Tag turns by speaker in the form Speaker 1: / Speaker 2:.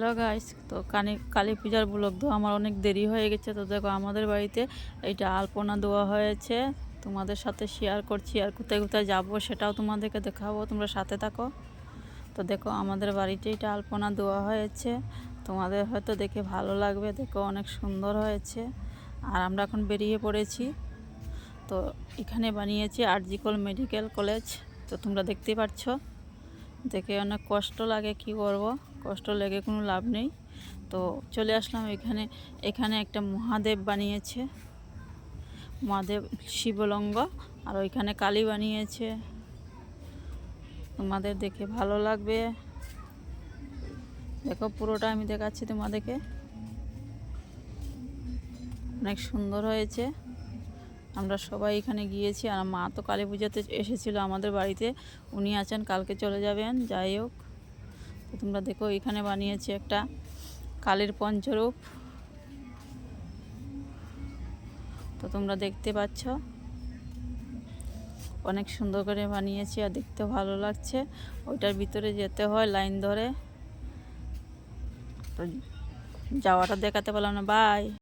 Speaker 1: Hello guys তো কানি কালী পূজার ব্লগ তো আমার অনেক দেরি হয়ে গেছে। তো দেখো আমাদের বাড়িতে এইটা আলপনা দেওয়া হয়েছে। তোমাদের সাথে শেয়ার করছি আর কোথায় কোথায় যাব সেটাও তোমাদেরকে দেখাবো। তোমরা সাথে থাকো। তো দেখো আমাদের বাড়িতে এটা আলপনা দেওয়া হয়েছে। তোমাদের হয়তো দেখে ভালো লাগবে। দেখো অনেক সুন্দর হয়েছে। আর আমরা এখন বেরিয়ে পড়েছি। তো এখানে বানিয়েছি আরজিকল মেডিকেল কলেজ। তো তোমরা দেখতেই পাচ্ছ। দেখে অনেক কষ্ট লাগে কি করব। কষ্ট লেগে কোনো লাভ নেই। তো চলে আসলাম এখানে। এখানে একটা মহাদেব বানিয়েছে। মহাদেব শিবলঙ্গ আর ওইখানে কালী বানিয়েছে। তোমাদের দেখে ভালো লাগবে। দেখো পুরোটা আমি দেখাচ্ছি তোমাদেরকে। অনেক সুন্দর হয়েছে। আমরা সবাই এখানে গিয়েছি আর মা তো কালী পুজোতে এসেছিল আমাদের বাড়িতে। উনি আছেন, কালকে চলে যাবেন। যাই হোক। তো তোমরা দেখো, এখানে বানিয়েছি একটা কালের পঞ্চরূপ। তো তোমরা দেখতে পাচ্ছ, অনেক সুন্দর করে বানিয়েছি আর দেখতে ভালো লাগছে। ওইটার ভিতরে যেতে হয় লাইন ধরে। তো যাওয়াটা দেখাতে পারলাম না, বাই।